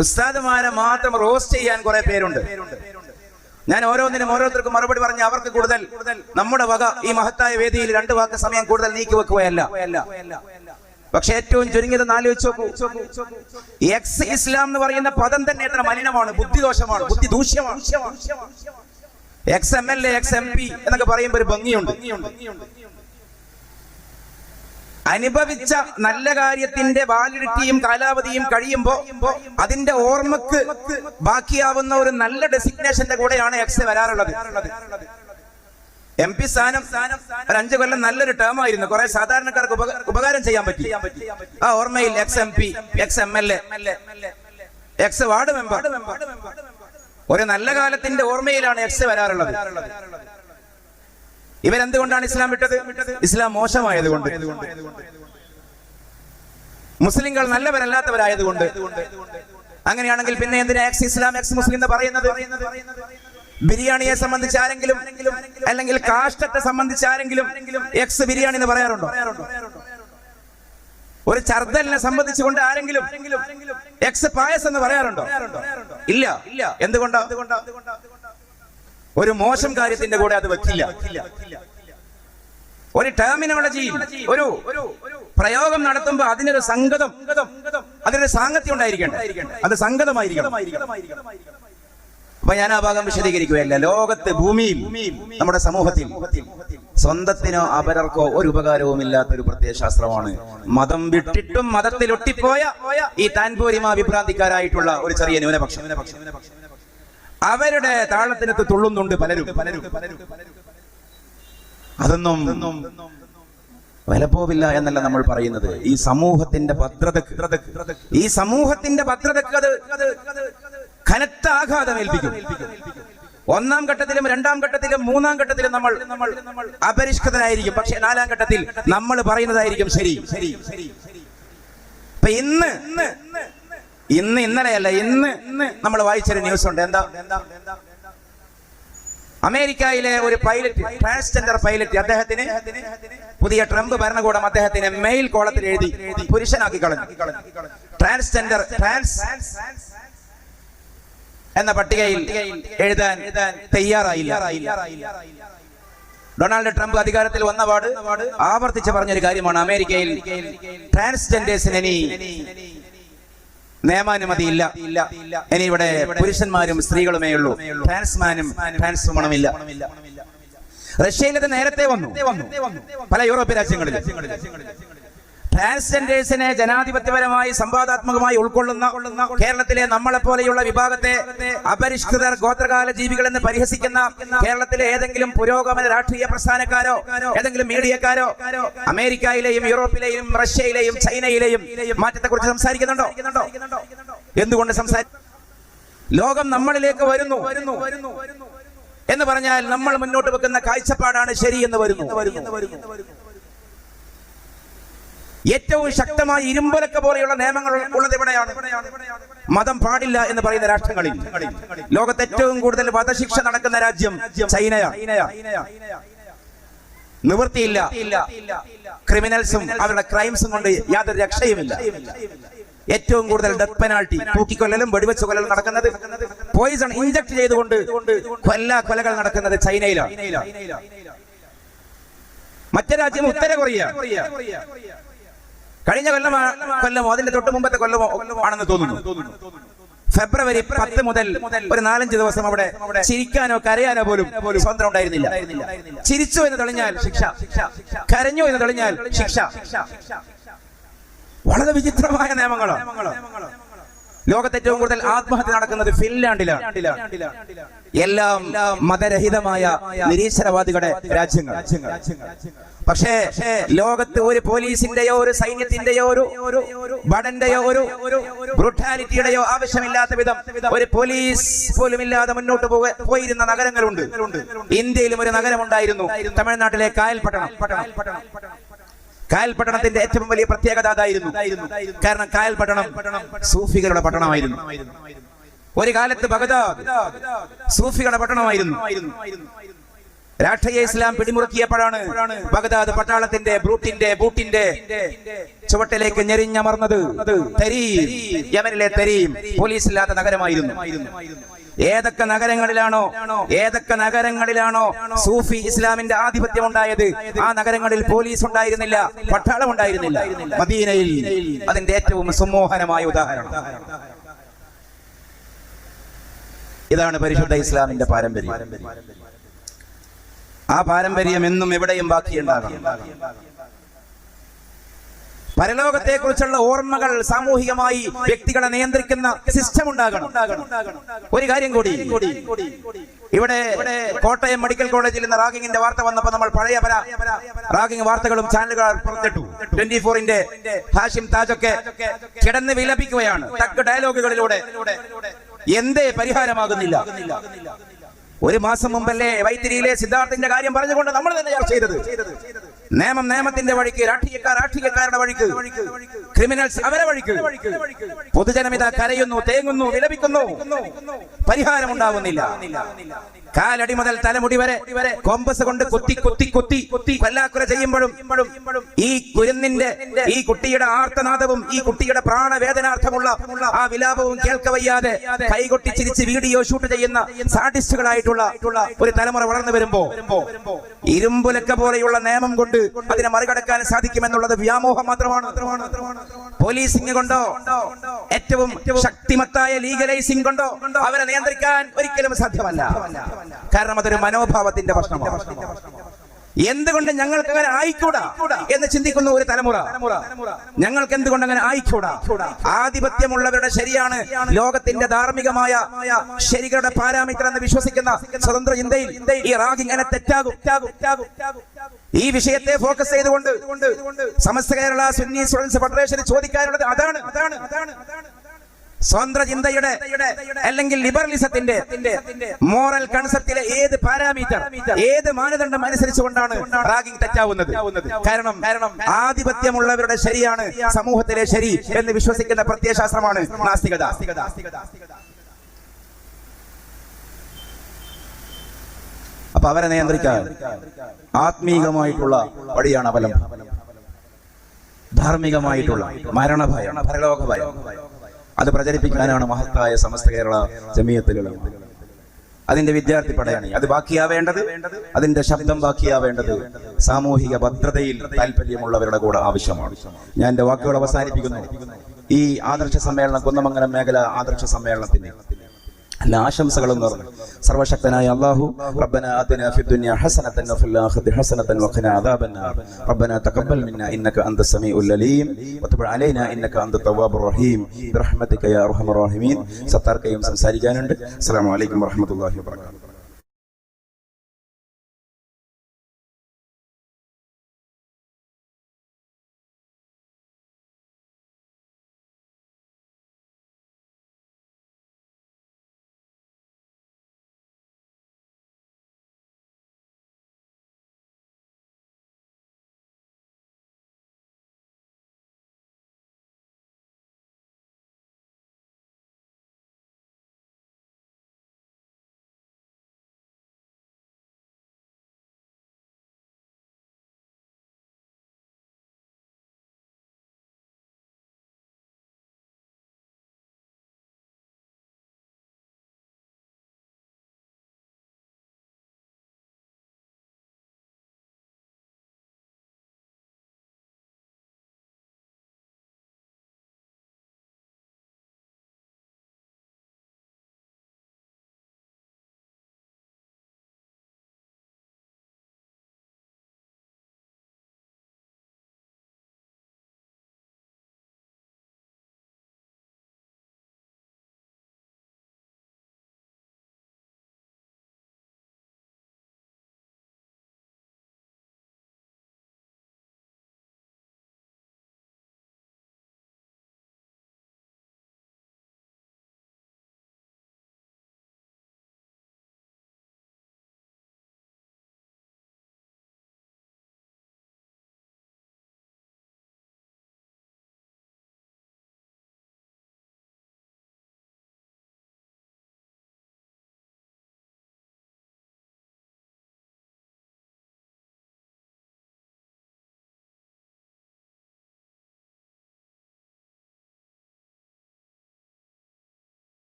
ഉസ്താദുമാരെ മാത്രം റോസ്റ്റ് ചെയ്യാൻ കുറെ പേരുണ്ട്. ഞാൻ ഓരോന്നിനും ഓരോരുത്തർക്കും മറുപടി പറഞ്ഞ് അവർക്ക് കൂടുതൽ നമ്മുടെ വക ഈ മഹത്തായ വേദിയിൽ രണ്ടു വാക്ക് സമയം കൂടുതൽ നീക്കി വെക്കുകയല്ല. പക്ഷെ ഏറ്റവും ചുരുങ്ങിയത് ആലോചിച്ച് നോക്കൂ. എക്സ് ഇസ്ലാം എന്ന് പറയുന്ന പദം തന്നെ എത്ര മലിനമാണ് ബുദ്ധിദോഷമാണ് ബുദ്ധി ദൂഷ്യമാണ് ex M L A ex M P എന്നൊക്കെ പറയുമ്പോൾ ഒരു ഭംഗിയുണ്ട്. അനുഭവിച്ച നല്ല കാര്യത്തിന്റെ വാലിഡിറ്റിയും കാലാവധിയും കഴിയുമ്പോ അതിന്റെ ഓർമ്മക്ക് ബാക്കിയാവുന്ന ഒരു നല്ല ഡെസിഗ്നേഷന്റെ കൂടെയാണ് എക്സ് വരാറുള്ളത്. എം പി സ്ഥാനം ഒരു അഞ്ചു കൊല്ലം നല്ലൊരു ടേം ആയിരുന്നു. കുറെ സാധാരണക്കാർക്ക് ഉപകാരം ചെയ്യാൻ പറ്റി. ആ ഓർമ്മയിൽ ex M P ex M L A ex ward member ഒരു നല്ല കാലത്തിന്റെ ഓർമ്മയിലാണ് എക്സ് വരാറുള്ളത്. ഇവരെന്തുകൊണ്ടാണ് ഇസ്ലാം വിട്ടത്? ഇസ്ലാം മോശമായതുകൊണ്ട്. മുസ്ലിങ്ങൾ നല്ലവരല്ലാത്തവരായതുകൊണ്ട്. അങ്ങനെയാണെങ്കിൽ പിന്നെ എന്തിനാ എക്സ് ഇസ്ലാം എക്സ് മുസ്ലിം എന്ന് പറയുന്നത്? ബിരിയാണിയെ സംബന്ധിച്ച് ആരെങ്കിലും അല്ലെങ്കിൽ കാഷ്ടത്തെ സംബന്ധിച്ച് ആരെങ്കിലും എക്സ് ബിരിയാണി എന്ന് പറയാറുണ്ടോ? ഒരു ചർദലിനെ സംബന്ധിച്ചുകൊണ്ട് ആരെങ്കിലും എക്സ് പായസം എന്ന് പറയാറുണ്ടോ? ഇല്ല ഇല്ല. എന്തുകൊണ്ടാ? ഒരു മോശം കാര്യത്തിന്റെ കൂടെ അത് വെക്കില്ല. ഒരു ടെർമിനോളജിയിൽ ഒരു പ്രയോഗം നടത്തുമ്പോൾ അതിനൊരു സംഗതം അതിനൊരു സാങ്കത്യം ഉണ്ടായിരിക്കണം അത് സംഗതമായിരിക്കണം അപ്പൊ ഞാൻ ആ ഭാഗം വിശദീകരിക്കുകയല്ല. ലോകത്ത് ഭൂമിയിൽ നമ്മുടെ സമൂഹത്തിൽ സ്വന്തത്തിനോ അപരർക്കോ ഒരു ഉപകാരവും ഇല്ലാത്ത ഒരു പ്രത്യയശാസ്ത്രമാണ് മതം വിട്ടിട്ടും മതത്തിൽ ഒട്ടിപ്പോയ ഈ താൻപൂരിമ വിഭ്രാന്തിക്കാരായിട്ടുള്ള ഒരു ചെറിയ ന്യൂനപക്ഷം. അവരുടെ താളത്തിനത്ത് തുള്ളുന്നുണ്ട് പലരും. പലരും അതൊന്നും വിലപ്പോവില്ല എന്നല്ല നമ്മൾ പറയുന്നത്. ഈ സമൂഹത്തിന്റെ ഭദ്രതക്ക് ഈ സമൂഹത്തിന്റെ ഭദ്രതക്ക് അത് കനത്ത ആഘാതം ഏൽപ്പിക്കും. ഒന്നാം ഘട്ടത്തിലും രണ്ടാം ഘട്ടത്തിലും മൂന്നാം ഘട്ടത്തിലും നമ്മൾ നമ്മൾ അപരിഷ്കൃതരായിരിക്കും പക്ഷെ നാലാം ഘട്ടത്തിൽ നമ്മൾ പറയുന്നതായിരിക്കും ശരി ശരി. ഇപ്പൊ ഇന്ന് ഇന്ന് ഇന്നലെയല്ല ഇന്ന് നമ്മൾ വായിച്ചൊരു ന്യൂസ് ഉണ്ട് എന്താ? അമേരിക്കയിലെ ഒരു പൈലറ്റ് ട്രാൻസ്ജെൻഡർ പൈലറ്റ് അദ്ദേഹത്തിന് പുതിയ ട്രംപ് ഭരണകൂടം അദ്ദേഹത്തിന് മെയിൽ കോളത്തിൽ എഴുതി പുരുഷനാക്കി കളഞ്ഞു. ട്രാൻസ്ജെൻഡർ ട്രാൻസ് എന്ന പട്ടികയിൽ എഴുതാൻ തയ്യാറായില്ല. ഡൊണാൾഡ് ട്രംപ് അധികാരത്തിൽ വന്ന പാട് ആവർത്തിച്ച് പറഞ്ഞൊരു കാര്യമാണ്. അമേരിക്കയിൽ ട്രാൻസ്ജെൻഡേഴ്സിന് ഇനി നിയമാനുമതി ഇല്ല ഇനി ഇവിടെ പുരുഷന്മാരും സ്ത്രീകളുമേ ഉള്ളൂ. ഫാൻസ്മാനും ട്രാൻസ് വുമണുമില്ല റഷ്യയിലത് നേരത്തെ വന്നു. പല യൂറോപ്യ രാജ്യങ്ങളിലും. ട്രാൻസ്ജെൻഡേഴ്സിനെ ജനാധിപത്യപരമായി സംവാദാത്മകമായി ഉൾക്കൊള്ളുന്ന കേരളത്തിലെ നമ്മളെ പോലെയുള്ള വിഭാഗത്തെ അപരിഷ്കൃതർ ഗോത്രകാല ജീവികൾ എന്ന് പരിഹസിക്കുന്ന കേരളത്തിലെ ഏതെങ്കിലും പുരോഗമന രാഷ്ട്രീയ പ്രസ്ഥാനക്കാരോ ഏതെങ്കിലും മീഡിയക്കാരോ അമേരിക്കയിലെയും യൂറോപ്പിലെയും റഷ്യയിലെയും ചൈനയിലെയും മാറ്റത്തെ കുറിച്ച് സംസാരിക്കുന്നുണ്ടോ? എന്തുകൊണ്ട് സംസാരി ലോകം നമ്മളിലേക്ക് വരുന്നു എന്ന് പറഞ്ഞാൽ നമ്മൾ മുന്നോട്ട് വെക്കുന്ന കാഴ്ചപ്പാടാണ് ശരി എന്ന് വരുന്നു. ഏറ്റവും ശക്തമായ ഇരുമ്പലക്ക പോലെയുള്ള നിയമങ്ങൾ ഉള്ളത് എവിടെയാണ്? മതം പാടില്ല എന്ന് പറയുന്ന രാഷ്ട്രങ്ങളിൽ. ലോകത്ത് ഏറ്റവും കൂടുതൽ വധശിക്ഷ നടക്കുന്ന രാജ്യം ചൈനയാണ് നിവൃത്തിയില്ല. ക്രിമിനൽസും അവരുടെ ക്രൈംസും കൊണ്ട് യാതൊരു രക്ഷയുമില്ല. ഏറ്റവും കൂടുതൽ ഡെത്ത് പെനാൾട്ടി തൂക്കിക്കൊല്ലലും വെടിവെച്ച് കൊല്ലലും നടക്കുന്നത് പോയിസൺ ഇഞ്ചക്ട് ചെയ്തുകൊണ്ട് കൊല്ല കൊലകൾ നടക്കുന്നത് ചൈനയിലാണ്. മറ്റു രാജ്യം ഉത്തര കൊറിയ കഴിഞ്ഞ കൊല്ലമാ കൊല്ലമോ? അതിന്റെ തൊട്ട് മുമ്പത്തെ കൊല്ലമോ ആണെന്ന് തോന്നുന്നു. ഫെബ്രുവരി പത്ത് മുതൽ ഒരു നാലഞ്ച് ദിവസം അവിടെ ചിരിക്കാനോ കരയാനോ പോലും സ്വന്തം ഉണ്ടായിരുന്നില്ല. ചിരിച്ചു എന്ന് തെളിഞ്ഞാൽ ശിക്ഷ. കരഞ്ഞു എന്ന് തെളിഞ്ഞാൽ ശിക്ഷ. വളരെ വിചിത്രമായ നിയമങ്ങളാണ്. ലോകത്ത് ഏറ്റവും കൂടുതൽ ആത്മഹത്യ നടക്കുന്നത് ഫിൻലാൻഡിലാണ്. എല്ലാം മതരഹിതമായ നിരീശ്വരവാദികളുടെ രാജ്യങ്ങൾ. പക്ഷേ ലോകത്ത് ഒരു പോലീസിന്റെയോ ഒരു സൈന്യത്തിന്റെയോ ഒരു ഭടന്റെയോ ഒരു ബ്രൂട്ടാലിറ്റിയുടെയോ ആവശ്യമില്ലാത്ത വിധം ഒരു പോലീസ് പോലും ഇല്ലാതെ മുന്നോട്ട് പോയിരുന്ന നഗരങ്ങളുണ്ട്. ഇന്ത്യയിലും ഒരു നഗരമുണ്ടായിരുന്നു. തമിഴ്നാട്ടിലെ കായൽപട്ടണം കായൽപട്ടണത്തിന്റെ ഏറ്റവും വലിയ പ്രത്യേകത അതായിരുന്നു. കാരണം കായൽ പട്ടണം സൂഫികളുടെ പട്ടണമായിരുന്നു. ഒരു കാലത്ത് ബഗദാദ് സൂഫികളുടെ പട്ടണമായിരുന്നു. രാഷ്ട്രീയ ഇസ്ലാം പിടിമുറുക്കിയപ്പോഴാണ് ബഗദാദ് പട്ടാളത്തിന്റെ ബ്രൂട്ടിന്റെ ബൂട്ടിന്റെ ചുവട്ടിലേക്ക് ഞെരിഞ്ഞമർന്നത്. തരീം യമനിലെ തരീം പോലീസില്ലാത്ത നഗരമായിരുന്നു. ഏതൊക്കെ നഗരങ്ങളിലാണോ? ഏതൊക്കെ നഗരങ്ങളിലാണോ സൂഫി ഇസ്ലാമിന്റെ ആധിപത്യം ഉണ്ടായത് ആ നഗരങ്ങളിൽ പോലീസ് ഉണ്ടായിരുന്നില്ല പട്ടാളം ഉണ്ടായിരുന്നില്ല മദീനയിൽ അതിന്റെ ഏറ്റവും സുമോഹനമായ ഉദാഹരണം. ഇതാണ് പരിശുദ്ധ ഇസ്ലാമിന്റെ പാരമ്പര്യം. ആ പാരമ്പര്യം എന്നും എവിടെയും ബാക്കിയുണ്ടാകണം. പരലോകത്തെ കുറിച്ചുള്ള ഓർമ്മകൾ സാമൂഹികമായി വ്യക്തികളെ നിയന്ത്രിക്കുന്ന സിസ്റ്റം ഉണ്ടാകണം. ഒരു കാര്യം കൂടി. ഇവിടെ കോട്ടയം മെഡിക്കൽ കോളേജിൽ നിന്ന് റാഗിങ്ങിന്റെ വാർത്ത വന്നപ്പോൾ നമ്മൾ പഴയ പല റാഗിംഗ് വാർത്തകളും ചാനലുകൾ പുറത്തിട്ടു. ട്വന്റി ഫോറിന്റെ ഹാഷിം താജൊക്കെ കിടന്ന് വിലപിക്കുകയാണ്. തക്ക് ഡയലോഗുകളിലൂടെ എന്തേ പരിഹാരമാകുന്നില്ല. ഒരു മാസം മുമ്പല്ലേ വൈത്തിരിയിലെ സിദ്ധാർത്ഥിന്റെ കാര്യം പറഞ്ഞുകൊണ്ട് നമ്മൾ തന്നെ ചർച്ച ചെയ്തത്. നിയമം നിയമത്തിന്റെ വഴിക്ക് രാഷ്ട്രീയക്കാർ രാഷ്ട്രീയക്കാരുടെ വഴിക്ക്. ക്രിമിനൽസ് അവരെ വഴിക്ക്. പൊതുജനമിത കരയുന്നു തേങ്ങുന്നു വിലപിക്കുന്നു. പരിഹാരം ഉണ്ടാവുന്നില്ല കാലടി മുതൽ തലമുടി വരെ കോമ്പസ് കൊണ്ട് കുത്തി കുത്തി കുത്തി കുത്തി കൊല്ലാക്കുര ചെയ്യുമ്പോഴും ഈ കുരുന്നിന്റെ ഈ കുട്ടിയുടെ ആർത്തനാദവും ഈ കുട്ടിയുടെ പ്രാണവേദനാർത്ഥമുള്ള ആ വിലാപവും കേൾക്കവയ്യാതെ കൈകൊട്ടി ചിരിച്ച് വീഡിയോ ഷൂട്ട് ചെയ്യുന്ന സാഡിസ്റ്റുകളായിട്ടുള്ള ഒരു തലമുറ വളർന്നു വരുമ്പോ ഇരുമ്പുലക്ക പോലെയുള്ള നിയമം കൊണ്ട് അതിനെ മറികടക്കാൻ സാധിക്കുമെന്നുള്ളത് വ്യാമോഹം മാത്രമാണ്. പോലീസിംഗ് കൊണ്ടോ? ഏറ്റവും ശക്തിമത്തായ ലീഗലൈസിംഗ് കൊണ്ടോ? അവരെ നിയന്ത്രിക്കാൻ ഒരിക്കലും സാധ്യമല്ല. കാരണം അതൊരു മനോഭാവത്തിന്റെ പ്രശ്നമാണ്. എന്തുകൊണ്ട് ഞങ്ങൾക്ക് അങ്ങനെ ആയിക്കൂടാ എന്ന് ചിന്തിക്കുന്ന ഒരു തലമുറ? ഞങ്ങൾക്ക് എന്തുകൊണ്ട് അങ്ങനെ ആയിക്കൂടാ? ആധിപത്യമുള്ളവരുടെ ശരിയാണ് ലോകത്തിന്റെ ധാർമ്മികമായ ശരികളുടെ പാരാമീറ്റർ എന്ന് വിശ്വസിക്കുന്ന സ്വതന്ത്ര ചിന്തയിൽ ഈ റാഗിങ് അങ്ങനെ തെറ്റാകും. ഈ വിഷയത്തെ ഫോക്കസ് ചെയ്തുകൊണ്ട് സമസ്ത കേരള സുന്നി സ്റ്റുഡൻസ് ഫെഡറേഷൻ ചോദിക്കാനുള്ളത് അതാണ്. അതാണ് അതാണ് സ്വതന്ത്ര ചിന്തയുടെ അല്ലെങ്കിൽ ലിബറലിസത്തിന്റെ മോറൽ കൺസെപ്റ്റിലെ ഏത് പാരാമീറ്റർ ഏത് മാനദണ്ഡം അനുസരിച്ചുകൊണ്ടാണ് റാഗിംഗ് തെറ്റാവുന്നത്? കാരണം കാരണം ആധിപത്യമുള്ളവരുടെ ശരിയാണ് സമൂഹത്തിലെ ശരി എന്ന് വിശ്വസിക്കുന്ന പ്രത്യയശാസ്ത്രമാണ് നാസ്തികത. അപ്പൊ അവരെ നിയന്ത്രിക്കാൻ ആത്മീകമായിട്ടുള്ള വഴിയാണ് അവലം ധാർമ്മികമായിട്ടുള്ള മരണഭയം പരലോക ഭയം അത് പ്രചരിപ്പിക്കാനാണ് മഹത്തായ സമസ്ത കേരള ജമീയത്തിലുള്ള അതിന്റെ വിദ്യാർത്ഥി പടയാണ്. അത് ബാക്കിയാവേണ്ടത് അതിന്റെ ശബ്ദം ബാക്കിയാവേണ്ടത് സാമൂഹിക ഭദ്രതയിൽ താല്പര്യമുള്ളവരുടെ കൂടെ ആവശ്യമാണ്. ഞാൻ എന്റെ വാക്കുകൾ അവസാനിപ്പിക്കുന്നു. ഈ ആദർശ സമ്മേളനം കുന്നമംഗലം മേഖല ആദർശ സമ്മേളനത്തിന് എല്ലാ ആശംസകളും നിറഞ്ഞു സർവശക്തനായ അല്ലാഹു റബ്ബന ആതിന ഫി ദുനിയ ഹസനതൻ വഫിൽ ആഖിറതി ഹസനതൻ വഖിന അദാബന്നാർ റബ്ബന തഖബ്ബൽ മിന്ന ഇന്നക അന്ത സമീഉൽ അലീം. വതബ് അലൈന ഇന്നക അന്ത തവ്വാബുർ റഹീം. ബിറഹ്മതിക യാ അർഹമർ റഹീമീൻ. സത്താർക്കയും സംസാരിക്കാനുണ്ട്. അസ്സലാമു അലൈക്കും വറഹ്മത്തുള്ളാഹി വബറകാതുഹു